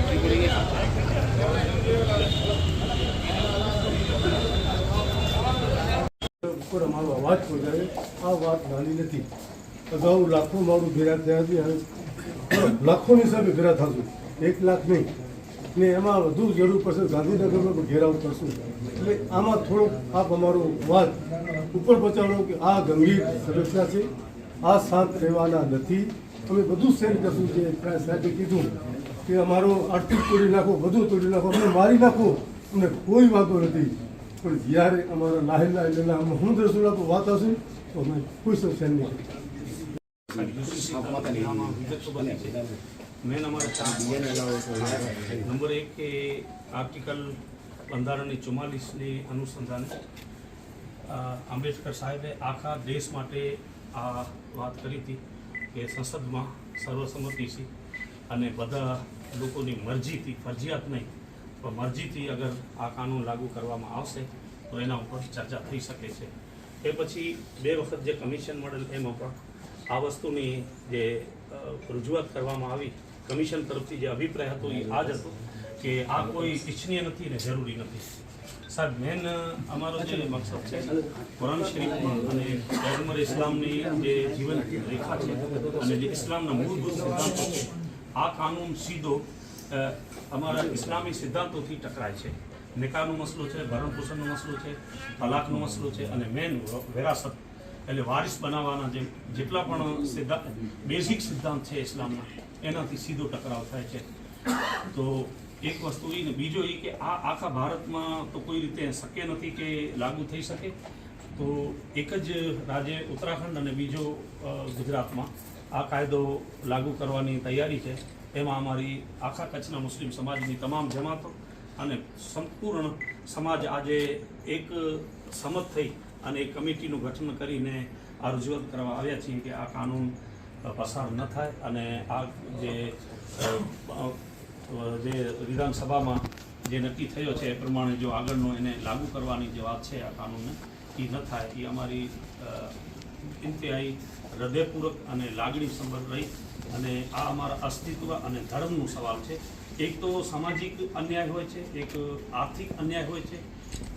Battery पड़ी ઉપર અમારો અવાજ પહોંચાડે આ વાત નાની નથી. અગાઉ લાખો મારું ભેરા થયા છે, હવે લાખોની સામે ભેરા થશું. એક લાખ નહીં. ને એમાં વધુ જરૂર પડશે ગાંધીનગરમાં ઘેરાવ કરશું એટલે આમાં થોડોક આપ અમારો વાત ઉપર પહોંચાડો કે આ ગંભીર સમસ્યા છે. આ શાંત રહેવાના નથી. અમે બધું સેન્ડ કરશું જે સાહેબે કીધું. કે અમારો આર્થિક તોડી નાખો, બધું તોડી નાખો અમને મારી નાખો. અમને કોઈ વાંધો નથી. પણ જ્યારે અમારા લાહેલા અમે હું દર્શન પર વાત હશે તો અમે ખુશ હશે મેન અમારા નંબર એક કે આર્ટિકલ બંધારણની ચુમ્માલીસની અનુસંધાને આંબેડકર સાહેબે આખા દેશ માટે આ વાત કરી હતી કે સંસદમાં સર્વસંમતિથી અને બધા લોકોની મરજીથી, ફરજિયાત નહીં, પણ મરજીથી અગર આ કાનૂન લાગુ કરવામાં આવશે, તો એના ઉપર ચર્ચા થઈ શકે છે. એ પછી બે વખત જે કમિશન મળેલ, એમાં પણ આ વસ્તુની જે રજૂઆત કરવામાં આવી, કમિશન તરફથી જે અભિપ્રાય હતો, એ આ જ હતો કે આ કોઈ ઈચ્છનીય નથી ને જરૂરી નથી. સાહેબ, મેન અમારો જે મકસદ છે, કુરાન શરીફમાં અને પેગમ્બર ઇસ્લામની જે જીવન રેખા છે, અને જે ઇસ્લામના મૂળભૂત સિદ્ધાંતો છે આ કાનૂન સીધો અમારા ઇસ્લામી સિદ્ધાંતોથી ટકરાય છે. નિકાહનો મસલો છે ભરણ પોષણનો મસલો છે, તલાકનો મસલો છે અને મેન વેરાસત એટલે વારિસ બનાવવાના જે, જેટલા પણ સિદ્ધાંત બેઝિક સિદ્ધાંત છે ઇસ્લામના, એનાથી સીધો ટકરાવ થાય છે. તો એક વસ્તુ એ ને, બીજો એ કે આ આખા ભારતમાં તો કોઈ રીતે શક્ય નથી કે લાગુ થઈ શકે. તો એક જ રાજ્ય ઉત્તરાખંડ અને બીજો ગુજરાતમાં. આ કાયદો લાગુ કરવાની તૈયારી છે. એમાં અમારી આખા કચ્છના મુસ્લિમ સમાજની તમામ જમાતો અને સંપૂર્ણ સમાજ આજે એક સમત થઈ અને એક કમિટીનું ગઠન કરીને આ રજૂઆત કરવા આવ્યા છીએ કે આ કાનૂન પસાર ન થાય અને આ જે વિધાનસભામાં જે નક્કી થયો છે એ પ્રમાણે જો આગળનો એને લાગુ કરવાની જે વાત છે આ કાનૂનને, એ ન થાય. એ અમારી ઇન્તહાઈ હૃદયપૂર્વક અને લાગણી સંબંધ રહી અને આ અમારા અસ્તિત્વ અને ધર્મનો સવાલ છે. એક તો સામાજિક અન્યાય હોય છે, એક આર્થિક અન્યાય હોય છે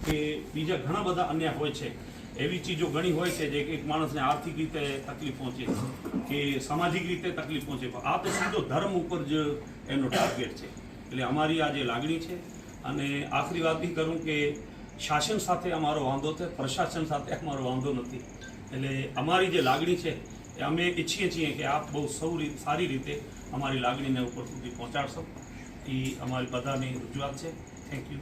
કે બીજા ઘણા બધા અન્યાય હોય છે. એવી ચીજો ઘણી હોય છે જે એક માણસને આર્થિક રીતે તકલીફ પહોંચે કે સામાજિક રીતે તકલીફ પહોંચે આ તો સીધો ધર્મ ઉપર જ એનો ટાર્ગેટ છે. એટલે અમારી આ જે લાગણી છે અને આખરી વાત એ કરું કે શાસન સાથે અમારો વાંધો છે પ્રશાસન સાથે અમારો વાંધો નથી. એટલે અમારી જે લાગણી છે, એ અમે ઈચ્છીએ છીએ કે આપ બહુ સૌ સારી રીતે અમારી લાગણીને ઉપર સુધી પહોંચાડશો. એ અમારી બધાની રજૂઆત છે. Thank you